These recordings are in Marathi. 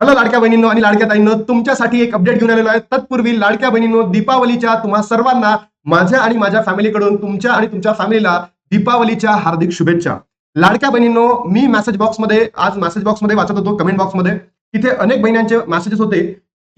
हॅलो लाडक्या बहिणींनो आणि लाडक्या ताईंनो तुमच्यासाठी एक अपडेट घेऊन आलेलो आहे. तत्पूर्वी लाडक्या बहिणींनो दीपावलीच्या तुम्हा सर्वांना माझ्या आणि माझ्या फॅमिलीकडून तुमच्या आणि तुमच्या फॅमिलीला दीपावलीच्या हार्दिक शुभेच्छा. लाडक्या बहिणींनो मी मेसेज बॉक्समध्ये आज मेसेज बॉक्समध्ये वाचत होतो कमेंट बॉक्समध्ये तिथे अनेक बहिण्यांचे मेसेजेस होते.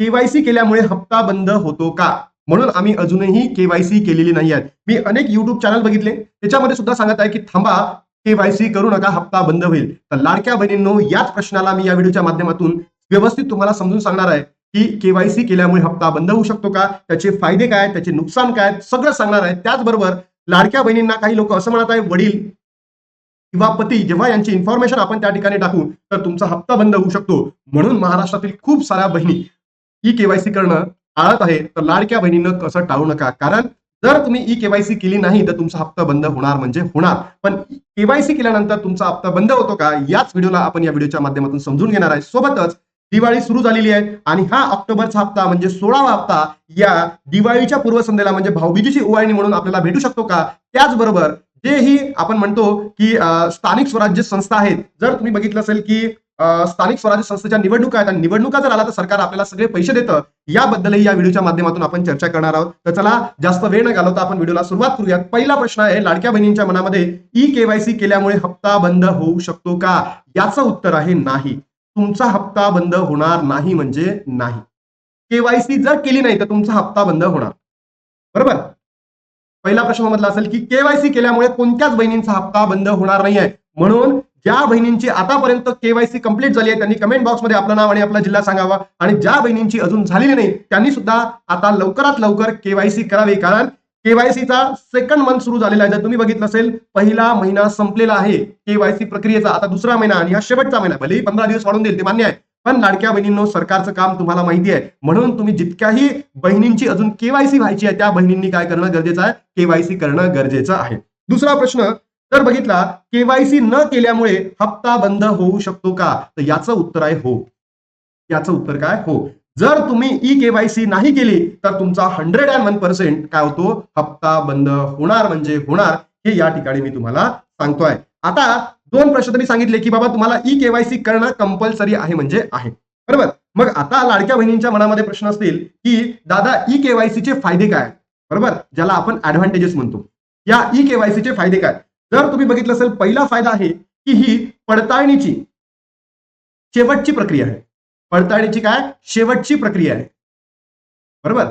केवायसी केल्यामुळे हप्ता बंद होतो का? म्हणून आम्ही अजूनही केवायसी केलेली नाही आहे मी अनेक युट्यूब चॅनल बघितले. त्याच्यामध्ये सुद्धा सांगत आहे की थांबा केवायसी करू नका हप्ता बंद होईल. तर लाडक्या बहिणींनो याच प्रश्नाला मी या व्हिडिओच्या माध्यमातून व्यवस्थित तुम्हाला समजून सांगणार आहे की केवायसी केल्यामुळे हप्ता बंद होऊ शकतो का? त्याचे फायदे काय? त्याचे नुकसान काय? सगळं सांगणार आहे. त्याचबरोबर लाडक्या बहिणींना काही लोक असं म्हणत आहे वडील किंवा पती जेव्हा यांची इन्फॉर्मेशन आपण त्या ठिकाणी टाकू तर तुमचा हप्ता बंद होऊ शकतो. म्हणून महाराष्ट्रातील खूप साऱ्या बहिणी ई केवायसी करणं टाळत आहे. तर लाडक्या बहिणीनं कसं टाळू नका? कारण जर तुम्ही ई केवायसी केली नाही तर तुमचा हप्ता बंद होणार म्हणजे होणार. पण केवायसी केल्यानंतर तुमचा हप्ता बंद होतो का? याच व्हिडिओला आपण या व्हिडिओच्या माध्यमातून समजून घेणार आहे. सोबतच दिवाळी सुरू झालेली आहे. आणि हा ऑक्टोबरचा हप्ता म्हणजे सोळावा हप्ता या दिवाळीच्या पूर्वसंध्येला म्हणजे भाऊबीजीची उवाळणी म्हणून आपल्याला भेटू शकतो का? त्याचबरोबर जेही आपण म्हणतो की स्थानिक स्वराज्य संस्था आहेत. जर तुम्ही बघितलं असेल की स्थानिक स्वराज्य संस्थेच्या निवडणुका आहेत आणि निवडणुका जर आला तर सरकार आपल्याला सगळे पैसे देतं. याबद्दलही या व्हिडिओच्या माध्यमातून आपण चर्चा करणार आहोत. तर चला जास्त वेळ न घालवता आपण व्हिडिओला सुरुवात करूयात पहिला प्रश्न आहे लाडक्या बहिणींच्या मनामध्ये ई केवायसी केल्यामुळे हप्ता बंद होऊ शकतो का? याचं उत्तर आहे नाही. तुमचा हप्ता बंद होणार नाही म्हणजे नाही. केवायसी जर केली नाही तर तुमचा हप्ता बंद होणार. बरोबर? पहिला प्रश्न मधला असेल की केवायसी केल्यामुळे कोणत्याच बहिणींचा हप्ता बंद होणार नाही आहे म्हणून ज्या बहिणींची आतापर्यंत केवायसी कंप्लीट झाली आहे त्यांनी कमेंट बॉक्समध्ये आपलं नाव आणि आपला जिल्हा सांगावा. आणि ज्या बहिणींची अजून झालेली नाही त्यांनी सुद्धा आता लवकरात लवकर केवायसी करावी. कारण केवायसीचा सेकंड मंथ सुरू झालेला आहे. जर तुम्ही बघितलं असेल पहिला महिना संपलेला आहे. केवायसी प्रक्रियेचा आता दुसरा महिना आणि हा शेवटचा महिना भलेही पंधरा दिवस वाढून देईल ते मान्य आहे. पण लाडक्या बहिणींनो सरकारचं काम तुम्हाला माहिती आहे. म्हणून तुम्ही जितक्याही बहिणींची अजून केवायसी व्हायची आहे त्या बहिणींनी काय करणं गरजेचं आहे? केवायसी करणं गरजेचं आहे. दुसरा प्रश्न जर बघितला केवायसी न केल्यामुळे हप्ता बंद होऊ शकतो का? तर याचं उत्तर आहे हो. याचं उत्तर काय? हो. जर तुम्ही ई केवायसी नाही केली तर तुमचा हंड्रेड अँड वन पर्सेंट काय होतो? हप्ता बंद होणार म्हणजे होणार. हे या ठिकाणी मी तुम्हाला सांगतोय. आता दोन प्रश्न तुम्ही सांगितले की बाबा तुम्हाला ई केवायसी करणं कंपल्सरी आहे म्हणजे आहे. बरोबर? मग आता लाडक्या बहिणींच्या मनामध्ये प्रश्न असतील की दादा ई केवायसीचे फायदे काय बरोबर? ज्याला आपण ऍडव्हान्टेजेस म्हणतो. या ई केवायसीचे फायदे काय जर तुम्ही बघितलं असेल पहिला फायदा आहे की ही पडताळणीची शेवटची प्रक्रिया आहे. पडताळणीची काय? शेवटची प्रक्रिया आहे. बरोबर?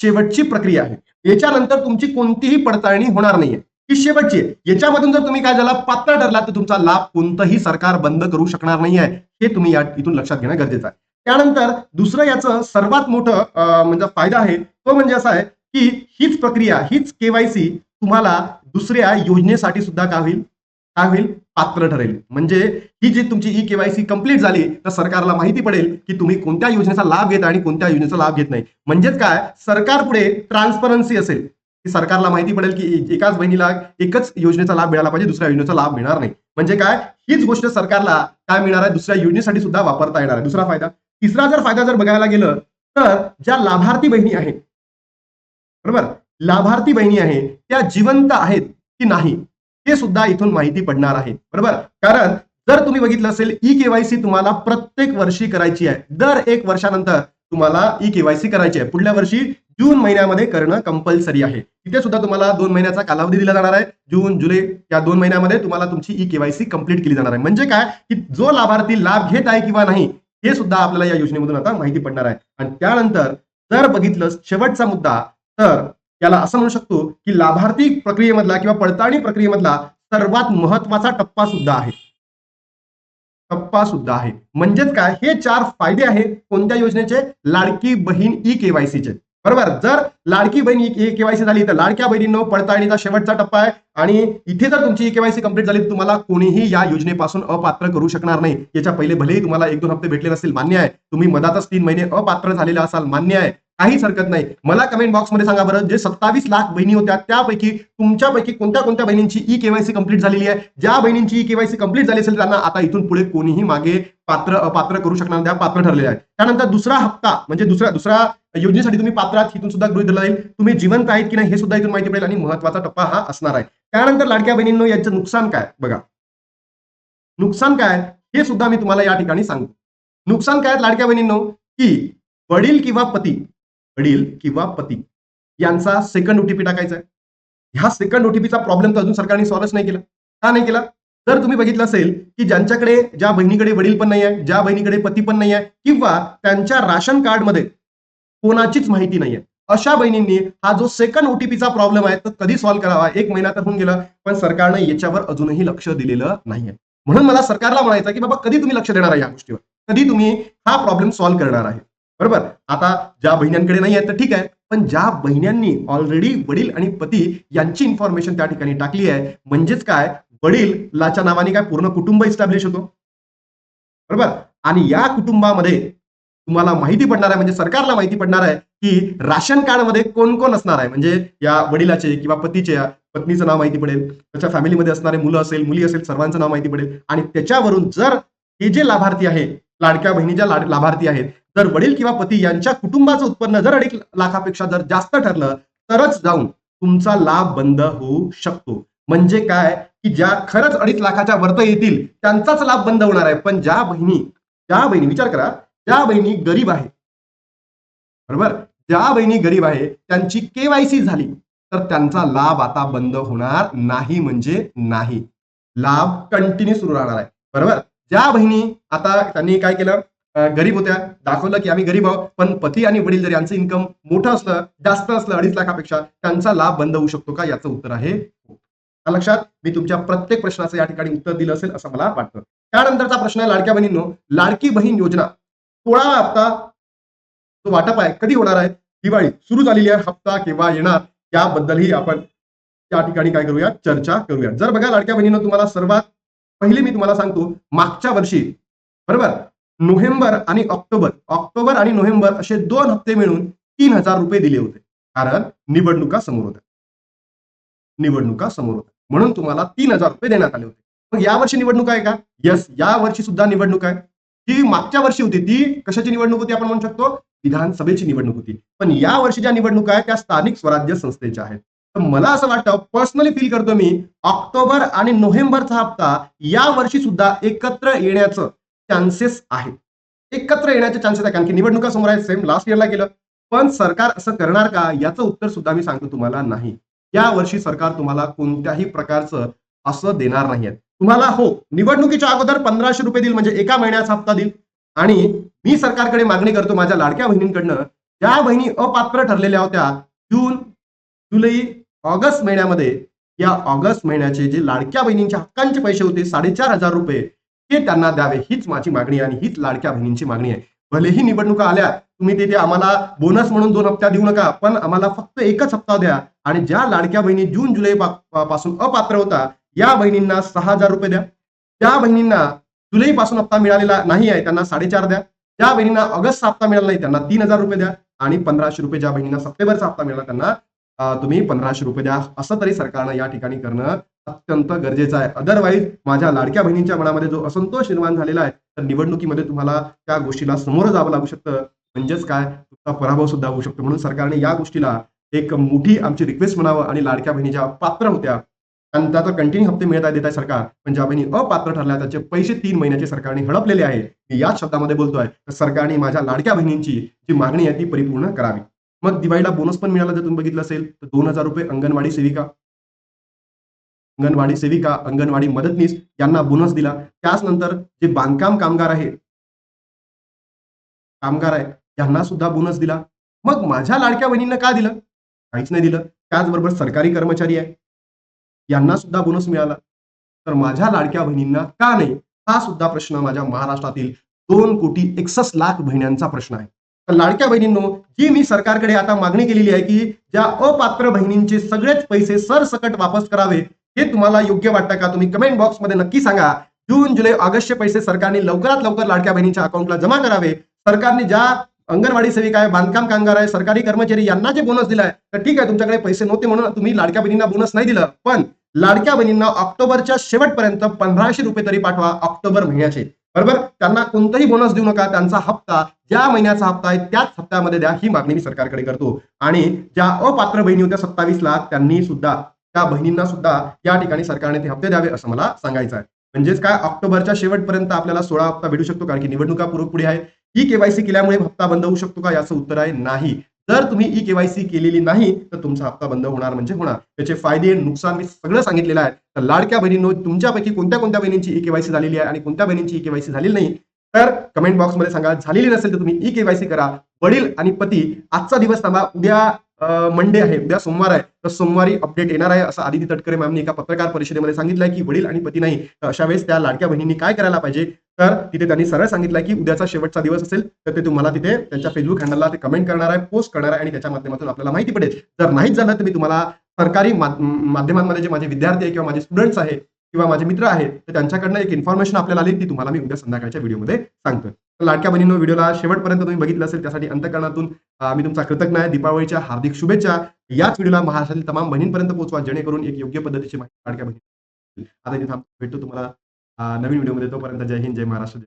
शेवटची प्रक्रिया आहे. याच्यानंतर तुमची कोणतीही पडताळणी होणार नाहीये. ही शेवटची आहे. याच्यामधून जर तुम्ही काय झाला पात्र ठरला तर तुमचा लाभ कोणतंही सरकार बंद करू शकणार नाही आहे हे तुम्ही या इथून लक्षात घेणं गरजेचं आहे. त्यानंतर दुसरं याचं सर्वात मोठं म्हणजे फायदा आहे तो म्हणजे असा आहे की हीच प्रक्रिया हीच केवायसी तुम्हाला दुसऱ्या योजनेसाठी सुद्धा काय होईल? काय होईल पात्र ठरेल. म्हणजे ही जी तुमची ई केवायसी कंप्लीट झाली तर सरकारला माहिती पडेल की तुम्ही कोणत्या योजनेचा लाभ घेता आणि कोणत्या योजनेचा लाभ घेत नाही. म्हणजेच काय? सरकार पुढे ट्रान्सपरन्सी असेल. की सरकारला माहिती पडेल की एकाच बहिणीला एकच योजनेचा लाभ मिळाला पाहिजे दुसऱ्या योजनेचा लाभ मिळणार नाही. म्हणजे काय? हीच गोष्ट सरकारला काय मिळणार आहे? दुसऱ्या योजनेसाठी सुद्धा वापरता येणार आहे. दुसरा फायदा. तिसरा जर फायदा जर बघायला गेलं तर ज्या लाभार्थी बहिणी आहेत बरोबर? लाभार्थी बहिणी आहेत त्या जिवंत आहेत की नाही? हे सुद्धा इथून माहिती पडणार आहे. बरोबर? कारण जर तुम्ही बघितलं असेल ई केवायसी तुम्हाला प्रत्येक वर्षी करायची आहे. दर एक वर्षानंतर तुम्हाला ई केवायसी करायची आहे. पुढल्या वर्षी जून महिन्यामध्ये करणं कंपल्सरी आहे. तिथे सुद्धा तुम्हाला दोन महिन्याचा कालावधी दिला जाणार आहे. जून जुलै या दोन महिन्यामध्ये तुम्हाला तुमची ई केवायसी कंप्लीट केली जाणार आहे. म्हणजे काय? की जो लाभार्थी लाभ घेत आहे किंवा नाही हे सुद्धा आपल्याला या योजनेमधून आता माहिती पडणार आहे. आणि त्यानंतर जर बघितलं शेवटचा मुद्दा तर याला असं म्हणू शकतो की लाभार्थी प्रक्रियेमधला किंवा पडताळणी प्रक्रियेमधला सर्वात महत्त्वाचा टप्पा सुद्धा आहे. टप्पा सुद्धा आहे. म्हणजेच काय? हे चार फायदे आहेत कोणत्या योजनेचे? लाडकी बहीण ई केवायसीचे बरोबर? जर लाडकी बहीण ई केवायसी झाली तर लाडक्या बहिणींनो पडताळणीचा शेवटचा टप्पा आहे. आणि इथे जर तुमची ई केवायसी कंप्लीट झाली तर तुम्हाला कोणीही या योजनेपासून अपात्र करू शकणार नाही. याच्या पहिले भलेही तुम्हाला एक दोन हप्ते भेटले नसतील मान्य आहे. तुम्ही मधातच तीन महिने अपात्र झालेला असाल मान्य आहे. काहीच हरकत नाही. मला कमेंट बॉक्समध्ये सांगा बरं जे सत्तावीस लाख बहिणी होत्या त्यापैकी तुमच्यापैकी कोणत्या कोणत्या बहिणींची ई केवायसी कंप्लीट झालेली आहे? ज्या बहिणींची ई केवायसी कंप्लीट झाली असेल त्यांना आता इथून पुढे कोणीही मागे पात्र पात्र करू शकणार त्या पात्र ठरलेल्या आहेत. त्यानंतर दुसरा हप्ता म्हणजे दुसऱ्या दुसऱ्या योजनेसाठी तुम्ही पात्र आहात इथून सुद्धा गृहित धरला जाईल. तुम्ही जिवंत आहेत की नाही हे सुद्धा इथून माहिती पडेल आणि महत्त्वाचा टप्पा हा असणार आहे. त्यानंतर लाडक्या बहिणींनो यांचं नुकसान काय? बघा. नुकसान काय? हे सुद्धा मी तुम्हाला या ठिकाणी सांगतो. नुकसान काय लाडक्या बहिणींनो? की वडील किंवा पती वडील किंवा पती यांचा सेकंड ओटीपी टाकायचा. आहे ह्या सेकंड ओटीपीचा प्रॉब्लेम तर अजून सरकारने सॉल्वच नाही केला. का नाही केला? जर तुम्ही बघितलं असेल की ज्यांच्याकडे ज्या बहिणीकडे वडील पण नाही आहे ज्या बहिणीकडे पती पण नाही आहे किंवा त्यांच्या राशन कार्डमध्ये कोणाचीच माहिती नाही आहे अशा बहिणींनी हा जो सेकंड ओटीपीचा प्रॉब्लेम आहे तो कधी सॉल्व्ह करावा? एक महिना तर होऊन गेला पण सरकारनं याच्यावर अजूनही लक्ष दिलेलं नाहीये. म्हणून मला सरकारला म्हणायचं की बाबा कधी तुम्ही लक्ष देणार आहे या गोष्टीवर? कधी तुम्ही हा प्रॉब्लेम सॉल्व्ह करणार आहे? बरोबर? आता ज्या बहिण्यांकडे नाही आहे तर ठीक आहे. पण ज्या बहिण्यांनी ऑलरेडी वडील आणि पती यांची इन्फॉर्मेशन त्या ठिकाणी टाकली आहे म्हणजेच काय? वडीललाच्या नावाने काय पूर्ण कुटुंब इस्टॅब्लिश होतो? बरोबर? आणि या कुटुंबामध्ये तुम्हाला माहिती पडणार आहे म्हणजे सरकारला माहिती पडणार आहे की राशन कार्डमध्ये कोण कोण असणार आहे? म्हणजे या वडिलाचे किंवा पतीचे या पत्नीचं नाव माहिती पडेल त्याच्या फॅमिलीमध्ये असणारे मुलं असेल मुली असेल सर्वांचं नाव माहिती पडेल. आणि त्याच्यावरून जर हे जे लाभार्थी आहे लाडक्या बहिणीच्या लाड- लाभार्थी आहेत. जर वडील किंवा पती यांच्या कुटुंबाचं उत्पन्न जर अडीच लाखापेक्षा जर जास्त ठरलं तरच जाऊन तुमचा लाभ बंद होऊ शकतो. म्हणजे काय? की ज्या खरंच अडीच लाखाच्या वरत येतील त्यांचाच लाभ बंद होणार आहे. पण ज्या बहिणी ज्या बहिणी विचार करा ज्या बहिणी गरीब आहे बरोबर? ज्या बहिणी गरीब आहे त्यांची केवायसी झाली तर त्यांचा लाभ आता बंद होणार नाही म्हणजे नाही. लाभ कंटिन्यू सुरू राहणार आहे बरोबर? ज्या बहिणी आता त्यांनी काय केलं? गरीब होत्या. दाखवलं की आम्ही गरीब आहोत पण पती आणि वडील जर यांचं इन्कम मोठं असलं जास्त असलं अडीच लाखापेक्षा त्यांचा लाभ बंद होऊ शकतो का? याचं उत्तर आहे हो. लक्षात? मी तुमच्या प्रत्येक प्रश्नाचं या ठिकाणी उत्तर दिलं असेल असं मला वाटतं. त्यानंतरचा प्रश्न आहे लाडक्या बहिणींनो लाडकी बहीण योजना. सोळावा हप्ता जो वाटप आहे कधी होणार आहे? दिवाळी सुरू झालेली आहे हप्ता केव्हा येणार? याबद्दलही आपण त्या ठिकाणी काय करूया? चर्चा करूया. जर बघा लाडक्या बहिणीनं तुम्हाला सर्वात पहिले मी तुम्हाला सांगतो मागच्या वर्षी बरोबर? नोव्हेंबर आणि ऑक्टोबर ऑक्टोबर आणि नोव्हेंबर असे दोन हप्ते मिळून तीन हजार रुपये दिले होते. कारण निवडणुका समोर होत्या. निवडणुका समोर होत्या. म्हणून तुम्हाला तीन हजार रुपये देण्यात आले होते. मग या वर्षी निवडणूक आहे का? यस या वर्षी सुद्धा निवडणूक आहे. जी मागच्या वर्षी होती ती कशाची निवडणूक होती आपण म्हणू शकतो? विधानसभेची निवडणूक होती. पण या वर्षी ज्या निवडणुका आहेत त्या स्थानिक स्वराज्य संस्थेच्या आहेत. मला असं वाटतं पर्सनली फील करतो मी ऑक्टोबर आणि नोव्हेंबरचा हप्ता या वर्षी सुद्धा एकत्र येण्याचं चान्सेस आहेत. एकत्र येण्याचे चान्सेस आहे कारण की निवडणुका समोर आहेत सेम लास्ट इयरला केलं. पण सरकार असं करणार का? याचं उत्तर सुद्धा मी सांगतो तुम्हाला नाही. या वर्षी सरकार तुम्हाला कोणत्याही प्रकारचं असं देणार नाहीये. तुम्हाला हो निवडणुकीच्या अगोदर पंधराशे रुपये देईल म्हणजे एका महिन्याचा हप्ता देईल. आणि मी सरकारकडे मागणी करतो माझ्या लाडक्या बहिणींकडनं ज्या बहिणी अपात्र ठरलेल्या होत्या जून जुलै ऑगस्ट महिन्यामध्ये या ऑगस्ट महिन्याचे जे लाडक्या बहिणींच्या हक्कांचे पैसे होते साडेचार हजार रुपये ते त्यांना द्यावे. हीच माझी मागणी आहे आणि हीच लाडक्या बहिणींची मागणी आहे. भलेही निवडणुका आल्या तुम्ही तिथे आम्हाला बोनस म्हणून दोन हप्त्या देऊ नका पण आम्हाला फक्त एकच हप्ता द्या. आणि ज्या लाडक्या बहिणी जून जुलै पासून अपात्र होता या बहिणींना सहा हजार रुपये द्या. त्या बहिणींना जुलै पासून हप्ता मिळालेला नाही आहे त्यांना साडेचार द्या. ज्या बहिणींना ऑगस्टचा हप्ता मिळाला नाही त्यांना तीन हजार रुपये द्या. आणि पंधराशे रुपये ज्या बहिणींना सप्टेंबरचा हप्ता मिळाला त्यांना तुम्ही पंधराशे रुपये द्या. असं तरी सरकारनं या ठिकाणी करणं अत्यंत गरजेचं आहे. अदरवाईज माझ्या लाडक्या बहिणींच्या मनामध्ये जो असंतोष निर्माण झालेला आहे तर निवडणुकीमध्ये तुम्हाला त्या गोष्टीला समोर जावं लागू शकतं. म्हणजेच काय? तुमचा पराभव सुद्धा होऊ शकतो. म्हणून सरकारने या गोष्टीला एक मोठी आमची रिक्वेस्ट म्हणावं आणि लाडक्या बहिणी ज्या पात्र होत्या. आणि त्याचा कंटिन्यू हप्ते मिळत आहे देत आहे सरकार. पण ज्या बहिणी अपात्र ठरल्या त्याचे पैसे तीन महिन्याचे सरकारने हडपलेले आहे. मी याच शब्दामध्ये बोलतोय. तर सरकारने माझ्या लाडक्या बहिणींची जी मागणी आहे ती परिपूर्ण करावी. मग दिवाळीला बोनस पण मिळाला जर तुम्ही बघितलं असेल तर दोन हजार रुपये अंगणवाडी सेविका अंगणवाडी सेविका अंगणवाडी मदतनीस यांना बोनस दिला. त्याच नंतर जे बांधकाम कामगार आहे कामगार आहे यांना सुद्धा बोनस दिला. मग माझ्या लाडक्या बहिणींना का दिलं? काहीच नाही दिलं. त्याचबरोबर सरकारी कर्मचारी आहे यांना सुद्धा बोनस मिळाला. तर माझ्या लाडक्या बहिणींना का नाही? हा सुद्धा प्रश्न माझ्या महाराष्ट्रातील दोन कोटी एकसष्ट लाख बहिण्यांचा प्रश्न आहे. लाडक्या बहिणींनो जी मी सरकारकडे आता मागणी केलेली आहे की ज्या अपात्र बहिणींचे सगळेच पैसे सरसकट वापस करावे हे तुम्हाला योग्य वाटतं का? तुम्ही कमेंट बॉक्समध्ये नक्की सांगा. जून जुलै ऑगस्टचे पैसे सरकारने लवकरात लवकर लाडक्या बहिणीच्या अकाउंटला जमा करावे. सरकारने ज्या अंगणवाडी सेविका आहे बांधकाम कामगार आहे सरकारी कर्मचारी यांना जे बोनस दिलाय तर ठीक आहे तुमच्याकडे पैसे नव्हते म्हणून तुम्ही लाडक्या बहिणींना बोनस नाही दिलं. पण लाडक्या बहिणींना ऑक्टोबरच्या शेवटपर्यंत पंधराशे रुपये तरी पाठवा ऑक्टोबर महिन्याचे. बरोबर? त्यांना कोणताही बोनस देऊ नका. त्यांचा हप्ता ज्या महिन्याचा हप्ता आहे त्याच हप्त्यामध्ये द्या. ही मागणी मी सरकारकडे करतो. आणि ज्या अपात्र बहिणी होत्या सत्तावीस लाख त्यांनी सुद्धा त्या बहिणींना सुद्धा या ठिकाणी सरकारने ते हप्ते द्यावे असं मला सांगायचं आहे. म्हणजेच काय? ऑक्टोबरच्या शेवटपर्यंत आपल्याला सोळा हप्ता भेटू शकतो कारण की निवडणुका पुढे आहे ई केवायसी केल्यामुळे हप्ता बंद होऊ शकतो का? याचं उत्तर आहे नाही. जर तुम्ही ई केवायसी केलेली नाही तर तुमचा हप्ता बंद होणार म्हणजे होणार. त्याचे फायदे नुकसान मी सगळं सांगितलेलं आहे. तर लाडक्या बहिणींनो तुमच्यापैकी कोणत्या कोणत्या बहिणींची ई केवायसी झालेली आहे आणि कोणत्या बहिणींची ई केवायसी झालेली नाही? तर कमेंट बॉक्समध्ये सांगा. झालेली नसेल तर तुम्ही ई केवायसी करा. वडील आणि पती आजचा दिवस थांबा. उद्या मंडे आहे. उद्या सोमवार आहे. तर सोमवारी अपडेट येणार आहे असं आदिती तटकरे मॅमनी एका पत्रकार परिषदेमध्ये सांगितलंय की वडील आणि पती नाही. अशा वेळेस त्या लाडक्या बहिणींनी काय करायला पाहिजे? तर तिथे त्यांनी सरळ सांगितलं की उद्याचा शेवटचा दिवस असेल तर ते तुम्हाला तिथे त्यांच्या फेसबुक हँडलला ते कमेंट करणार आहे पोस्ट करणार आहे आणि त्याच्या माध्यमातून आपल्याला माहिती पडेल. जर नाहीच झालं तर मी तुम्हाला सरकारी माध्यमांमध्ये जे माझे विद्यार्थी आहे किंवा माझे स्टुडंट्स आहे किंवा माझे मित्र आहेत तर त्यांच्याकडनं एक इन्फॉर्मेशन आपल्याला आली ती तुम्हाला मी उद्या संध्याकाळच्या व्हिडिओमध्ये सांगतो लाडक्या बहिणींनो व्हिडिओला शेवटपर्यंत तुम्ही बघितलं असेल त्यासाठी अंतकरणातून आम्ही मी तुमचा कृतज्ञ आहे. दीपावळीच्या हार्दिक शुभेच्छा. याच व्हिडिओला महाराष्ट्रातील तमाम बहिणींपर्यंत पोहोचवा जेणेकरून एक योग्य पद्धतीची माहिती लाडक्या बहिणी आता इथे भेटतो तुम्हाला नवीन व्हिडिओमध्ये. तोपर्यंत जय हिंद जय महाराष्ट्र